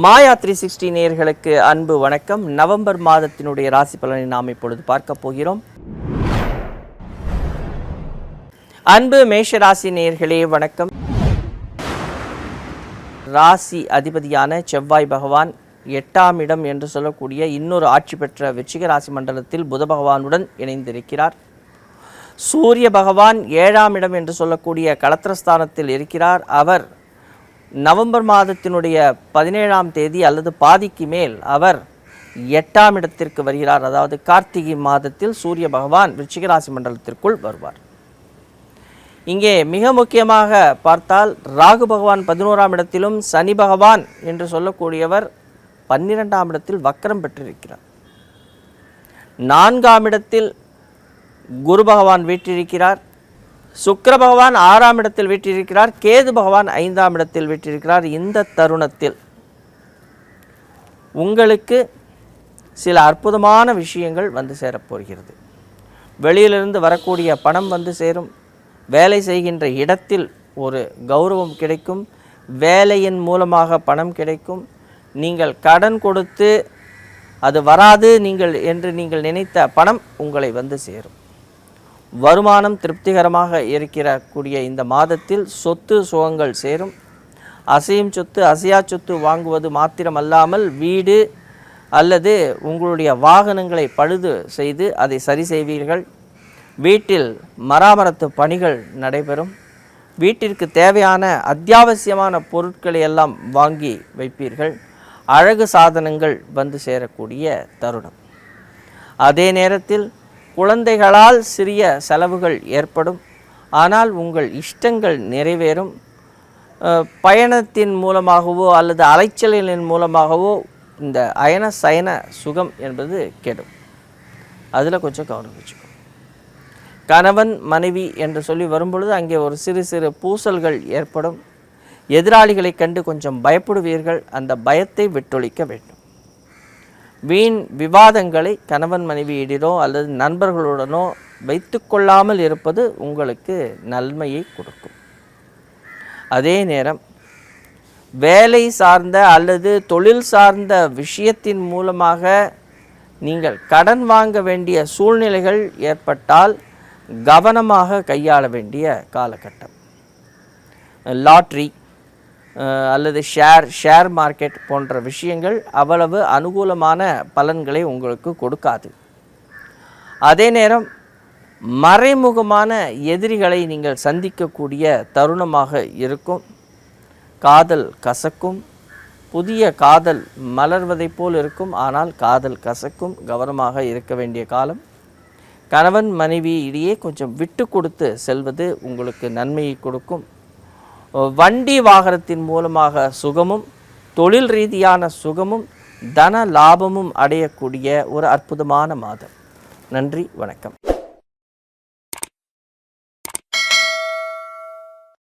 மாயா three sixty நேர்களுக்கு அன்பு வணக்கம். நவம்பர் மாதத்தினுடைய ராசி பலனை நாம் இப்பொழுது பார்க்க போகிறோம். அன்பு மேஷ ராசி நேயர்களே வணக்கம். ராசி அதிபதியான செவ்வாய் பகவான் எட்டாம் இடம் என்று சொல்லக்கூடிய இன்னொரு ஆட்சி பெற்ற வெற்றிக ராசி மண்டலத்தில் புத பகவானுடன் இணைந்திருக்கிறார். சூரிய பகவான் ஏழாம் இடம் என்று சொல்லக்கூடிய களத்திரஸ்தானத்தில் இருக்கிறார். அவர் நவம்பர் மாதத்தினுடைய பதினேழாம் தேதி அல்லது பாதிக்கு மேல் அவர் எட்டாம் இடத்திற்கு வருகிறார். அதாவது கார்த்திகை மாதத்தில் சூரிய பகவான் விருச்சிகராசி மண்டலத்திற்குள் வருவார். இங்கே மிக முக்கியமாக பார்த்தால் ராகு பகவான் பதினோராம் இடத்திலும் சனி பகவான் என்று சொல்லக்கூடியவர் பன்னிரெண்டாம் இடத்தில் வக்கரம் பெற்றிருக்கிறார். நான்காம் இடத்தில் குரு பகவான் வீற்றிருக்கிறார். சுக்கர பகவான் ஆறாம் இடத்தில் வீற்றிருக்கிறார் கேது பகவான் ஐந்தாம் இடத்தில் வீற்றிருக்கிறார் இந்த தருணத்தில். உங்களுக்கு சில அற்புதமான விஷயங்கள் வந்து சேரப்போகிறது வெளியிலிருந்து வரக்கூடிய பணம் வந்து சேரும். வேலை செய்கின்ற இடத்தில் ஒரு கௌரவம் கிடைக்கும். வேலையின் மூலமாக பணம் கிடைக்கும். நீங்கள் கடன் கொடுத்து அது வராது நீங்கள் என்று நீங்கள் நினைத்த பணம் உங்களை வந்து சேரும். வருமானம் திருப்திகரமாக இருக்கிறக்கூடிய இந்த மாதத்தில் சொத்து சுகங்கள் சேரும். அசையும் சொத்து அசையா சொத்து வாங்குவது மாத்திரமல்லாமல் வீடு அல்லது உங்களுடைய வாகனங்களை பழுது செய்து அதை சரி செய்வீர்கள். வீட்டில் மராமரத்து பணிகள் நடைபெறும். வீட்டிற்கு தேவையான அத்தியாவசியமான பொருட்களை எல்லாம் வாங்கி வைப்பீர்கள். அழகு சாதனங்கள் வந்து சேரக்கூடிய தருணம். அதே நேரத்தில் குழந்தைகளால் சிறிய செலவுகள் ஏற்படும். ஆனால் உங்கள் இஷ்டங்கள் நிறைவேறும். பயணத்தின் மூலமாகவோ அல்லது அலைச்சலின் மூலமாகவோ இந்த அயன சயன சுகம் என்பது கெடும். அதில் கொஞ்சம் கவனம் வச்சுக்கோ. கணவன் மனைவி என்று சொல்லி வரும்பொழுது அங்கே ஒரு சிறு சிறு பூசல்கள் ஏற்படும். எதிராளிகளை கண்டு கொஞ்சம் பயப்படுவீர்கள். அந்த பயத்தை விட்டொழிக்க வேண்டும். வீண் விவாதங்களை கணவன் மனைவியிடோ அல்லது நண்பர்களுடனோ வைத்துக்கொள்ளாமல் இருப்பது உங்களுக்கு நன்மையை கொடுக்கும். அதே நேரம் வேலை சார்ந்த அல்லது தொழில் சார்ந்த விஷயத்தின் மூலமாக நீங்கள் கடன் வாங்க வேண்டிய சூழ்நிலைகள் ஏற்பட்டால் கவனமாக கையாள வேண்டிய காலகட்டம். லாட்ரி அல்லது ஷேர் ஷேர் மார்க்கெட் போன்ற விஷயங்கள் அவ்வளவு அனுகூலமான பலன்களை உங்களுக்கு கொடுக்காது. அதே நேரம் மறைமுகமான எதிரிகளை நீங்கள் சந்திக்கக்கூடிய தருணமாக இருக்கும். காதல் கசக்கும். புதிய காதல் மலர்வதைப் போல் இருக்கும். ஆனால் காதல் கசக்கும். கவனமாக இருக்க வேண்டிய காலம். கணவன் மனைவி இடையே கொஞ்சம் விட்டு கொடுத்து செல்வது உங்களுக்கு நன்மையை கொடுக்கும். வண்டி வாகனத்தின் மூலமாக சுகமும் தொழில் ரீதியான சுகமும் தன லாபமும் அடையக்கூடிய ஒரு அற்புதமான மாதம். நன்றி வணக்கம்.